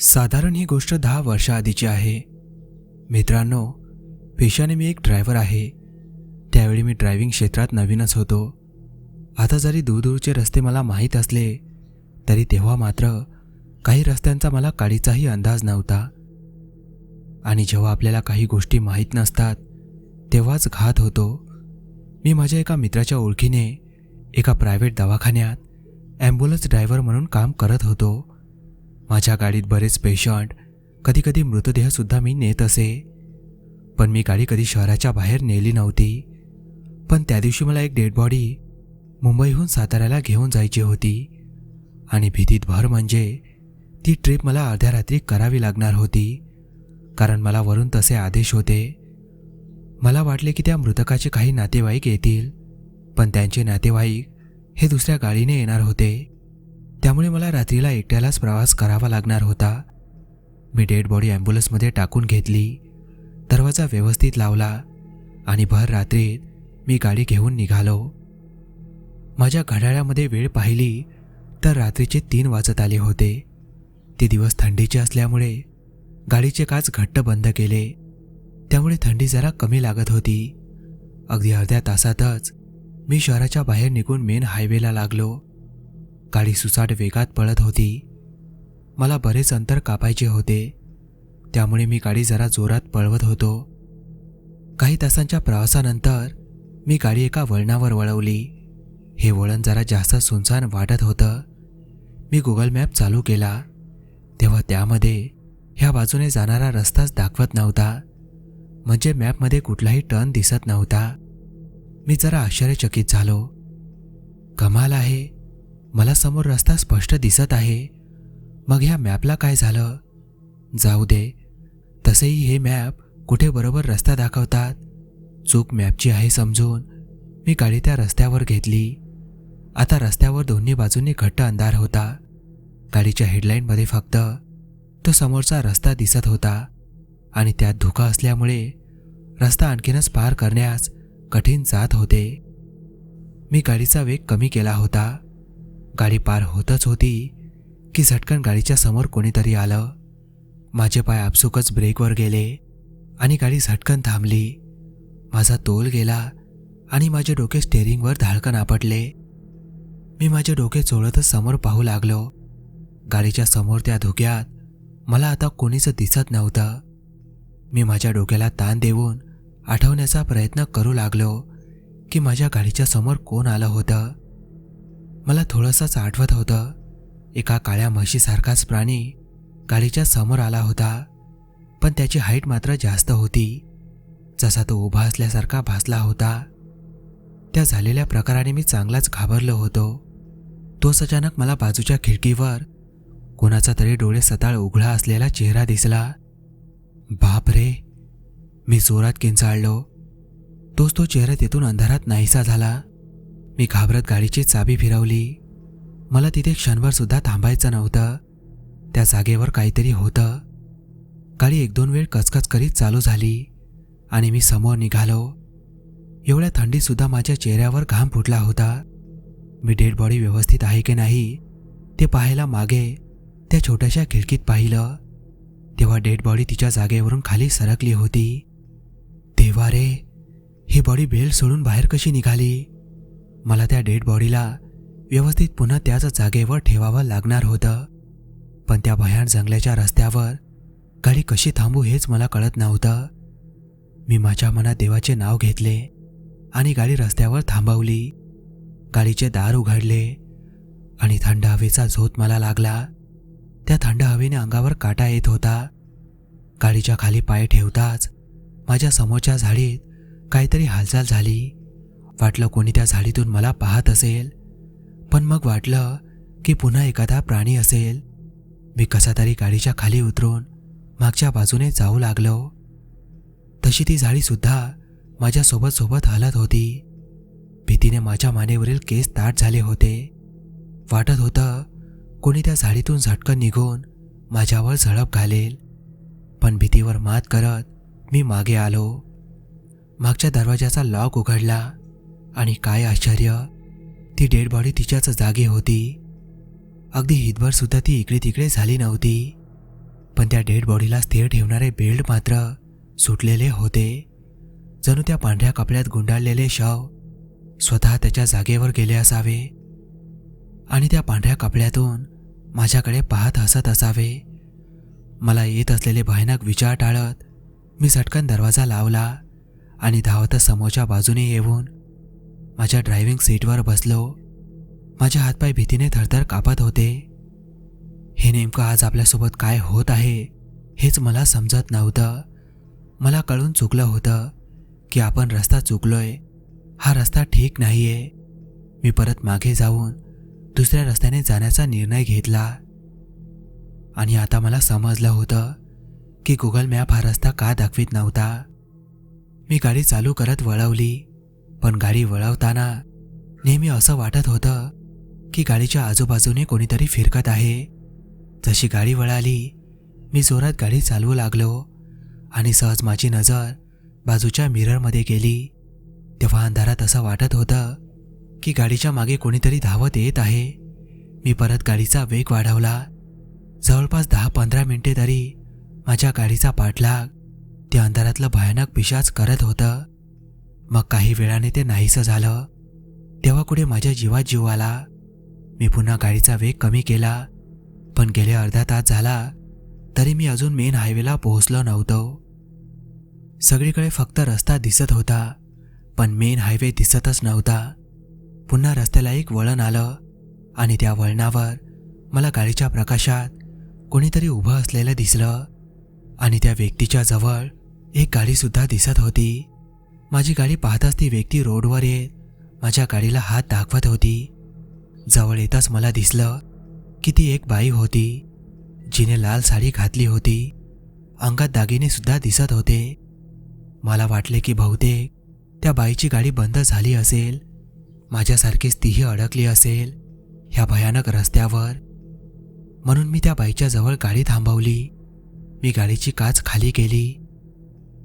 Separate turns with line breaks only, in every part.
साधारण ही गोष्ट दहा वर्षाआधीची आहे. मित्रांनो पेशाने मी एक ड्रायव्हर आहे. त्यावेळी मी ड्रायव्हिंग क्षेत्रात नवीनच होतो. आता जरी दूरदूरचे रस्ते मला माहीत असले तरी तेव्हा मात्र काही रस्त्यांचा मला काडीचाही अंदाज नव्हता. आणि जेव्हा आपल्याला काही गोष्टी माहीत नसतात तेव्हाच घात होतो. मी माझ्या एका मित्राच्या ओळखीने एका प्रायव्हेट दवाखान्यात ॲम्ब्युलन्स ड्रायव्हर म्हणून काम करत होतो. माझ्या गाडीत बरेच पेशंट कधीकधी मृतदेहसुद्धा मी नेत असे. पण मी गाडी कधी शहराच्या बाहेर नेली नव्हती. पण त्या दिवशी मला एक डेड बॉडी मुंबईहून साताऱ्याला घेऊन जायची होती. आणि भीतीत भर म्हणजे ती ट्रिप मला अर्ध्या रात्री करावी लागणार होती. कारण मला वरून तसे आदेश होते. मला वाटले की त्या मृतकाचे काही नातेवाईक येतील पण त्यांचे नातेवाईक हे दुसऱ्या गाडीने येणार होते. त्यामुळे मला रात्रीला एकट्यालाच प्रवास करावा लागणार होता. मी डेड बॉडी ॲम्ब्युलन्समध्ये टाकून घेतली दरवाजा व्यवस्थित लावला आणि भर रात्रीत मी गाडी घेऊन निघालो. माझ्या घड्याळामध्ये वेळ पाहिली तर रात्रीचे तीन वाजत आले होते. ते दिवस थंडीचे असल्यामुळे गाडीचे काच घट्ट बंद केले. त्यामुळे थंडी जरा कमी लागत होती. अगदी अर्ध्या तासातच मी शहराच्या बाहेर निघून मेन हायवेला लागलो. गाडी सुसाट वेगात पळत होती. मला बरेच अंतर कापायचे होते. त्यामुळे मी गाडी जरा जोरात पळवत होतो. काही तासांच्या प्रवासानंतर मी गाडी एका वळणावर वळवली. हे वळण जरा जास्त सुनसान वाटत होतं. मी गुगल मॅप चालू केला. तेव्हा त्यामध्ये ह्या बाजूने जाणारा रस्ताच दाखवत नव्हता. म्हणजे मॅपमध्ये कुठलाही टर्न दिसत नव्हता. मी जरा आश्चर्यचकित झालो. कमाल आहे. मला समोर रस्ता स्पष्ट दिसत आहे. मग ह्या मॅपला काय झालं? जाऊ दे. तसेही हे मॅप कुठे बरोबर रस्ता दाखवतात? चूक मॅपची आहे समजून. मी गाडी त्या रस्त्यावर घेतली. आता रस्त्यावर दोन्ही बाजूंनी घट्ट अंधार होता. गाडीच्या हेडलाईनमध्ये फक्त तो समोरचा रस्ता दिसत होता आणि त्यात धुका असल्यामुळे रस्ता आणखीनच पार करण्यास कठीण जात होते. मी गाडीचा वेग कमी केला होता. गाडी पार होतच होती की झटकन गाडीच्या समोर कोणीतरी आलं. माझे पाय आपसुकच ब्रेकवर गेले आणि गाडी झटकन थांबली. माझा तोल गेला आणि माझे डोके स्टेअरिंगवर धाडकन आपटले. मी माझे डोके चोळतच समोर पाहू लागलो. गाडीच्या समोर त्या धुक्यात मला आता कोणीच दिसत नव्हतं. मी माझ्या डोक्याला ताण देऊन आठवण्याचा प्रयत्न करू लागलो की माझ्या गाडीच्या समोर कोण आलं होतं. मला थोडंसंच आठवत होतं एका काळ्या म्हशीसारखाच प्राणी गाडीच्या समोर आला होता पण त्याची हाईट मात्र जास्त होती. जसा तो उभा असल्यासारखा भासला होता. त्या झालेल्या प्रकाराने मी चांगलाच घाबरलो होतो. तोच अचानक मला बाजूच्या खिडकीवर कोणाचा तरी डोळे सताळ उघडा असलेला चेहरा दिसला. बाप रे मी जोरात किंचाळलो. तोच तो चेहरा तिथून अंधारात नाहीसा झाला. मी घाबरत गाडीची चाबी फिरवली. मला तिथे क्षणभर सुद्धा थांबायचं नव्हतं. त्या जागेवर काहीतरी होतं. गाडी एक दोन वेळ कचकच करीत चालू झाली आणि मी समोर निघालो. एवढ्या थंडीसुद्धा माझ्या चेहऱ्यावर घाम फुटला होता. मी डेड बॉडी व्यवस्थित आहे की नाही ते पाहायला मागे त्या छोट्याशा खिडकीत पाहिलं तेव्हा डेड बॉडी तिच्या जागेवरून खाली सरकली होती. तेव्हा रे ही बॉडी बेल्ट सोडून बाहेर कशी निघाली? मला त्या डेड बॉडीला व्यवस्थित पुन्हा त्याच जागेवर ठेवावं लागणार होतं. पण त्या भयान जंगल्याच्या रस्त्यावर गाडी कशी थांबू हेच मला कळत नव्हतं. मी माझ्या मनात देवाचे नाव घेतले आणि गाडी रस्त्यावर थांबवली. गाडीचे दार उघडले आणि थंड हवेचा झोत मला लागला. त्या थंड हवेने अंगावर काटा येत होता. गाडीच्या खाली पाय ठेवताच माझ्या समोरच्या झाडीत काहीतरी हालचाल झाली. वाटलं कोणी त्या झाडीतून मला पाहत असेल पण मग वाटलं की पुन्हा एखादा प्राणी असेल. मी कसा तरी गाडीच्या खाली उतरून मागच्या बाजूने जाऊ लागलो. तशी ती झाडी सुद्धा सोबत हलत होती. भीतीने माझ्या मानेवरील केस ताट झाले होते. वाटत होतं कोणी त्या झाडीतून झटकन निघून माझ्यावर झडप घालेल? पण भीतीवर मात करत मी मागे आलो. मागच्या दरवाजाचा लॉक उघडला आणि काय आश्चर्य ती डेड बॉडी तिच्याच जागी होती. अगदी हितभर सुद्धा ती इकडे तिकडे झाली नव्हती. पण त्या डेड बॉडीला स्थिर ठेवणारे बेल्ट मात्र सुटलेले होते. जणू त्या पांढऱ्या कपड्यात गुंडाळलेले शव स्वतः त्याच्या जागेवर गेले असावे. आणि त्या पांढऱ्या कपड्यातून माझ्याकडे पाहत हसत असावे. मला येत असलेले भयानक विचार टाळत मी झटकन दरवाजा लावला आणि धावत समोरच्या बाजूने येऊन माझ्या ड्रायव्हिंग सीटवर बसलो. माझे हातपाय भीतीने थरथर कापत होते. हे नेमकं आज आपल्यासोबत काय होत आहे हेच मला समजत नव्हतं. मला कळून चुकलं होतं की आपण रस्ता चुकलोय. हा रस्ता ठीक नाहीये. मी परत मागे जाऊन दुसऱ्या रस्त्याने जाण्याचा निर्णय घेतला. आणि आता मला समजलं होतं की गुगल मॅप हा रस्ता का दाखवित नव्हता. मी गाडी चालू करत वळवली पण गाडी वळवताना नेहमी असं वाटत होतं की गाडीच्या आजूबाजूने कोणीतरी फिरकत आहे. जशी गाडी वळाली मी जोरात गाडी चालवू लागलो आणि सहज माझी नजर बाजूच्या मिररमध्ये गेली. तेव्हा अंधारात असं वाटत होतं की गाडीच्या मागे कोणीतरी धावत येत आहे. मी परत गाडीचा वेग वाढवला. जवळपास दहा पंधरा मिनिटे तरी माझ्या गाडीचा पाठलाग त्या अंधारातलं भयानक पिशाच करत होतं. मग काही वेळाने ते नाहीसं झालं. तेव्हा कुठे माझ्या जीवात जीव आला. मी पुन्हा गाडीचा वेग कमी केला. पण गेले अर्धा तास झाला तरी मी अजून मेन हायवेला पोहोचलो नव्हतो. सगळीकडे फक्त रस्ता दिसत होता पण मेन हायवे दिसतच नव्हता. पुन्हा रस्त्याला एक वळण आलं आणि त्या वळणावर मला गाडीच्या प्रकाशात कोणीतरी उभं असलेलं दिसलं आणि त्या व्यक्तीच्या जवळ एक गाडीसुद्धा दिसत होती. माझी गाडी पाहताच ती व्यक्ती रोडवर येत माझ्या गाडीला हात दाखवत होती. जवळ येताच मला दिसलं की ती एक बाई होती जिने लाल साडी घातली होती अंगात दागिनेसुद्धा दिसत होते. मला वाटले की बहुतेक त्या बाईची गाडी बंद झाली असेल माझ्यासारखीच तीही अडकली असेल ह्या भयानक रस्त्यावर. म्हणून मी त्या बाईच्या जवळ गाडी थांबवली. मी गाडीची काच खाली केली.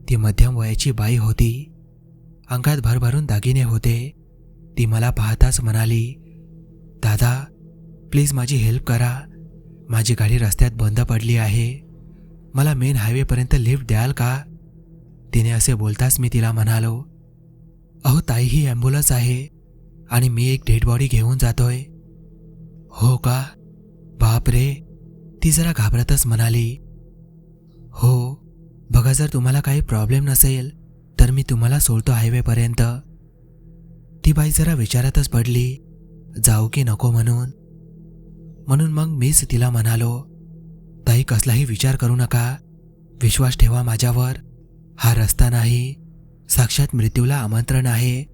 ती मध्यम वयाची बाई होती. अंगात भरभरून दागिने होते. ती मला पाहताच म्हणाली दादा प्लीज माझी हेल्प करा. माझी गाडी रस्त्यात बंद पडली आहे. मला मेन हायवेपर्यंत लिफ्ट द्याल का? तिने असे बोलताच मी तिला म्हणालो अहो ताई ही ॲम्ब्युलन्स आहे. आणि मी एक डेड बॉडी घेऊन जातोय. हो का? बाप रे. ती जरा घाबरतच म्हणाली. हो. बघा जर तुम्हाला काही प्रॉब्लेम नसेल तर मी तुम्हाला सोडतो हायवेपर्यंत. ती बाई जरा विचारातच पडली. जाऊ की नको म्हणून. म्हणून मग मीच तिला म्हणालो ताई कसलाही विचार करू नका. विश्वास ठेवा माझ्यावर. हा रस्ता नाही. साक्षात मृत्यूला आमंत्रण आहे.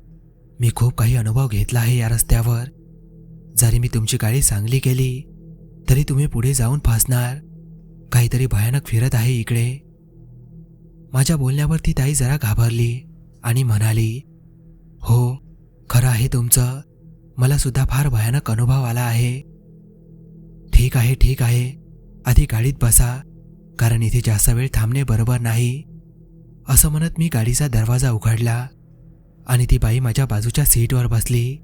मी खूप काही अनुभव घेतला आहे या रस्त्यावर. जरी मी तुमची गाडी चांगली केली तरी तुम्ही पुढे जाऊन फासणार. काहीतरी भयानक फिरत आहे इकडे. माझ्या बोलण्यावर ती ताई जरा घाबरली आणि म्हणाली हो खरं आहे तुमचं. मला सुद्धा फार भयानक अनुभव आला आहे. ठीक आहे ठीक आहे. आधी गाडीत बसा कारण इथे जास्त वेळ थांबणे बरोबर नाही. असं म्हणत मी गाडीचा दरवाजा उघडला. आणि ती बाई माझ्या बाजूच्या सीटवर बसली.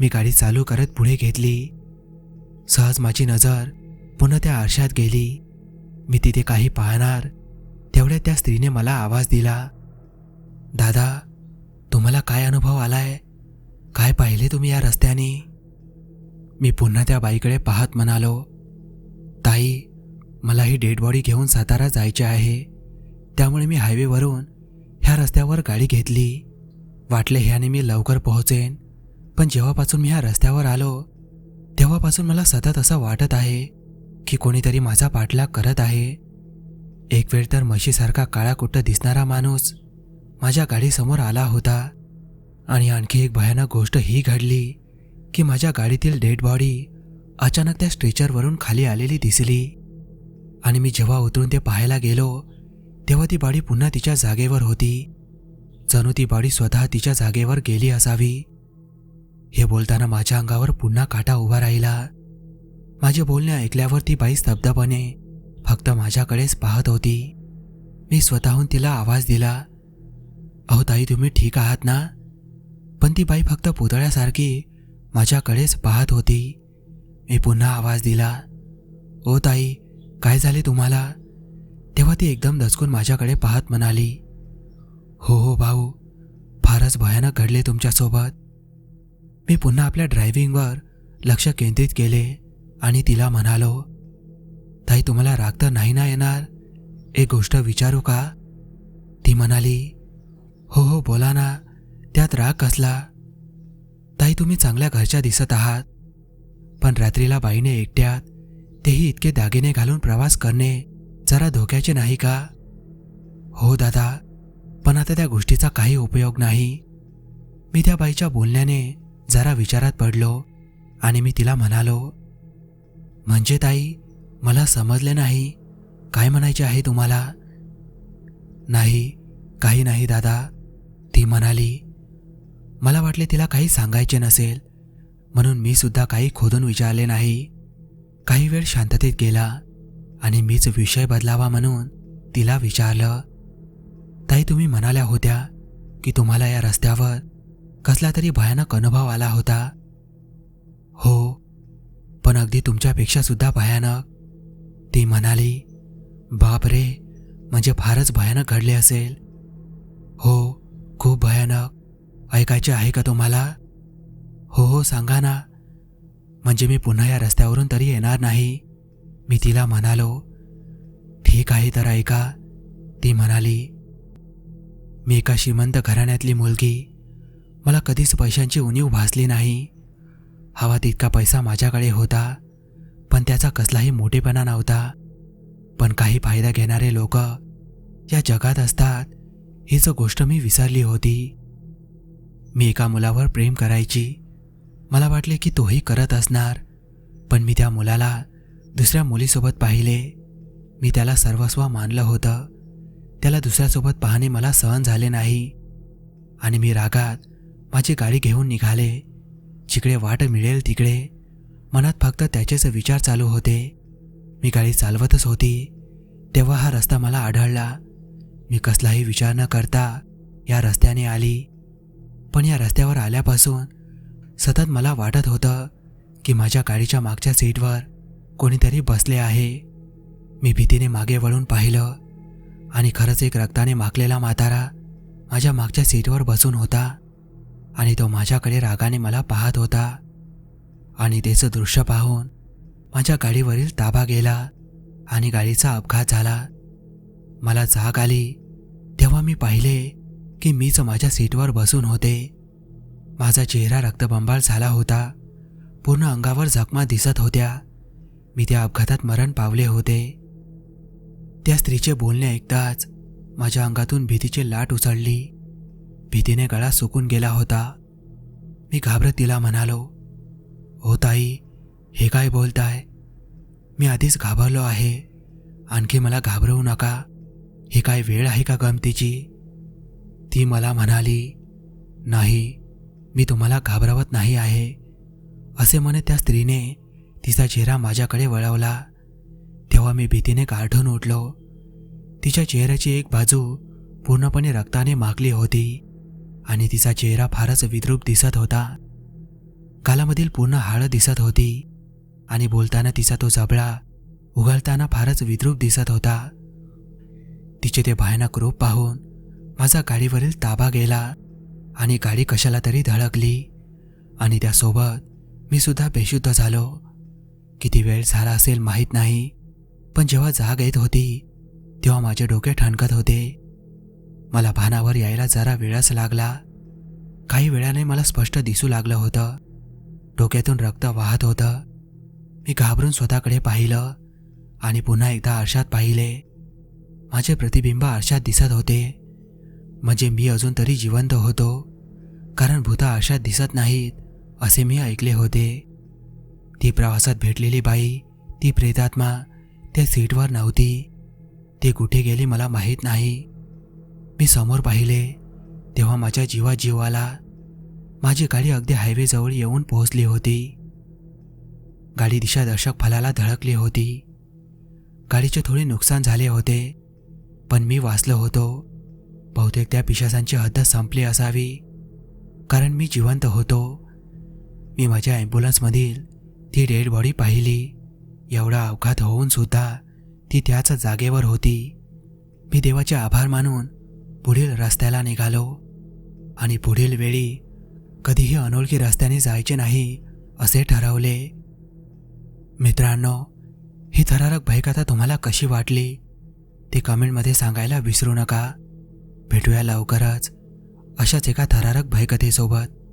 मी गाडी चालू करत पुढे घेतली. सहज माझी नजर पुन्हा त्या आरशात गेली. मी तिथे काही पाहणार तेवढ्या त्या स्त्रीने मला आवाज दिला. दादा तुम्हाला काय अनुभव आलाय? काय पाहिले तुम्ही या रस्त्याने? मी पुन्हा त्या बाईकडे पाहत म्हणालो ताई मला ही डेड बॉडी घेऊन सातारा जायचे आहे. त्यामुळे मी हायवेवरून ह्या रस्त्यावर गाडी घेतली. वाटले ह्याने मी लवकर पोहोचेन. पण जेव्हापासून मी ह्या रस्त्यावर आलो तेव्हापासून मला सतत असं वाटत आहे की कोणीतरी माझा पाठलाग करत आहे. एक वेळ तर म्हशीसारखा काळा कुट्ट दिसणारा माणूस माझ्या गाडीसमोर आला होता आणि आणखी एक भयानक गोष्ट ही घडली की माझ्या गाडीतील डेड बॉडी अचानक त्या स्ट्रेचरवरून खाली आलेली दिसली. आणि मी जेव्हा उतरून ते पाहायला गेलो तेव्हा ती बॉडी पुन्हा तिच्या जागेवर होती. जणू ती बॉडी स्वतः तिच्या जागेवर गेली असावी. हे बोलताना माझ्या अंगावर पुन्हा काटा उभा राहिला. माझे बोलणे ऐकल्यावर ती बाई स्तब्धपणे फक्त माझ्याकडेच पाहत होती. मी स्वतःहून तिला आवाज दिला अहो ताई तुम्ही ठीक आहात ना? पण ती बाई फक्त पुतळ्यासारखी माझ्याकडेच पाहत होती. मी पुन्हा आवाज दिला ओ ताई काय झाले तुम्हाला? तेव्हा ती एकदम दचकून माझ्याकडे पाहत म्हणाली हो हो भाऊ. फारच भयानक घडले तुमच्यासोबत. मी पुन्हा आपल्या ड्रायव्हिंगवर लक्ष केंद्रित केले आणि तिला म्हणालो ताई तुम्हाला राग तर नाही ना येणार? एक गोष्ट विचारू का? ती म्हणाली हो हो बोला ना. त्यात राग कसला? ताई तुम्ही चांगल्या घरच्या दिसत आहात. पण रात्रीला बाईने एकट्यात तेही इतके दागिने घालून प्रवास करणे जरा धोक्याचे नाही का? हो दादा. पण आता त्या गोष्टीचा काही उपयोग नाही. मी त्या बाईच्या बोलण्याने जरा विचारात पडलो आणि मी तिला म्हणालो म्हणजे ताई मला समजले नाही. काय म्हणायचे आहे तुम्हाला? नाही काही नाही दादा ती म्हणाली. मला वाटले तिला काही सांगायचे नसेल म्हणून मी सुद्धा काही खोदून विचारले नाही. काही वेळ शांततेत गेला आणि मीच विषय बदलावा म्हणून तिला विचारलं. ताई तुम्ही म्हणाल्या होत्या की तुम्हाला या रस्त्यावर कसला तरी भयानक अनुभव आला होता. हो पण अगदी तुमच्यापेक्षा सुद्धा भयानक. ती म्हणाली बाप रे म्हणजे फारच भयानक घडले असेल. हो खूप भयानक. ऐकायचे आहे का तुम्हाला? हो हो सांगा ना. म्हणजे मी पुन्हा या रस्त्यावरून तरी येणार नाही. मी तिला म्हणालो ठीक आहे तर ऐका. ती म्हणाली मी एका श्रीमंत घराण्यातली मुलगी. मला कधीच पैशांची उणीव भासली नाही. हवा तितका पैसा माझ्याकडे होता पण त्याचा कसलाही मोठेपणा नव्हता. पण काही फायदा घेणारे लोक या जगात असतात हीच गोष्ट मी विसरली होती. मी एका मुलावर प्रेम करायची. मला वाटले की तोही करत असणार पण मी त्या मुलाला दुसऱ्या मुलीसोबत पाहिले. मी त्याला सर्वस्व मानलं होतं. त्याला दुसऱ्यासोबत पाहणे मला सहन झाले नाही. आणि मी रागात माझी गाडी घेऊन निघाले. जिकडे वाट मिळेल तिकडे मनात फक्त त्याचेच विचार चालू होते. मी गाडी चालवतच होती. तेव्हा हा रस्ता मला आढळला. मी कसलाही विचार न करता या रस्त्याने आली. पण या रस्त्यावर आल्यापासून सतत मला वाटत होतं की माझ्या गाडीच्या मागच्या सीटवर कोणीतरी बसले आहे. मी भीतीने मागे वळून पाहिलं. आणि खरंच एक रक्ताने माखलेला म्हातारा माझ्या मागच्या सीटवर बसून होता आणि तो माझ्याकडे रागाने मला पाहत होता. आणि त्याचं दृश्य पाहून माझ्या गाडीवरील ताबा गेला आणि गाडीचा अपघात झाला. मला जाग आली. तेव्हा मी पाहिले की मीच माझ्या सीटवर बसून होते. माझा चेहरा रक्तबंबाळ झाला होता. पूर्ण अंगावर जखमा दिसत होत्या. मी त्या अपघातात मरण पावले होते. त्या स्त्रीचे बोलणे ऐकताच माझ्या अंगातून भीतीची लाट उसळली. भीतीने गळा सुकून गेला होता. मी घाबरत तिला म्हणालो हो ताई हे काय बोलताय? मी आधीच घाबरलो आहे. आणखी मला घाबरवू नका. ही काय वेळ आहे का गमतीची? ती मला म्हणाली नाही मी तुम्हाला घाबरवत नाही आहे. असे म्हणत त्या स्त्रीने तिचा चेहरा माझ्याकडे वळवला. तेव्हा मी भीतीने गाठून उठलो तिच्या चेहऱ्याची एक बाजू पूर्णपणे रक्ताने मागली होती आणि तिचा चेहरा फारच विद्रूप दिसत होता. गालामधील पूर्ण हाळ दिसत होती आणि बोलताना तिचा तो जबळा उघळताना फारच विद्रूप दिसत होता. तिचे ते भयानक रूप पाहून माझा गाडीवरील ताबा गेला आणि गाडी कशाला तरी धडकली आणि त्यासोबत मी सुद्धा बेशुद्ध झालो. किती वेळ झाला असेल माहीत नाही. पण जेव्हा जाग येत होती तेव्हा माझे डोके ठणकत होते. मला भानावर यायला जरा वेळच लागला. काही वेळाने मला स्पष्ट दिसू लागलं होतं. डोक्यातून रक्त वाहत होतं. मी घाबरून स्वतःकडे पाहिलं आणि पुन्हा एकदा आरशात पाहिले. माझे प्रतिबिंब आरशात दिसत होते. म्हणजे मी अजून तरी जिवंत होतो कारण भूता आरशात दिसत नाहीत असे मी ऐकले होते. ती प्रवासात भेटलेली बाई ती प्रेतात्मा त्या सीटवर नव्हती. ती कुठे गेली मला माहीत नाही. मी समोर पाहिले तेव्हा माझ्या जीवा जीवाला माझी गाडी अगदी हायवेजवळ येऊन पोहोचली होती. गाडी दिशादर्शक फलाला धडकली होती. गाडीचे थोडे नुकसान झाले होते पण मी वाचलो होतो. बहुतेक त्या पिशासांची हद्द संपली असावी कारण मी जिवंत होतो. मी माझ्या ॲम्ब्युलन्समधील ती डेड बॉडी पाहिली. एवढा अपघात होऊन सुद्धा ती त्याच जागेवर होती. मी देवाचे आभार मानून पुढील रस्त्याला निघालो आणि पुढील वेळी कधीही अनोळखी रस्त्याने जायचे नाही असे ठरवले. मित्रांनो ही थरारक भयकथा तुम्हाला कशी वाटली ते कमेंटमध्ये सांगायला विसरू नका. भेटूया लवकरच अशाच एका थरारक भयकथेसोबत.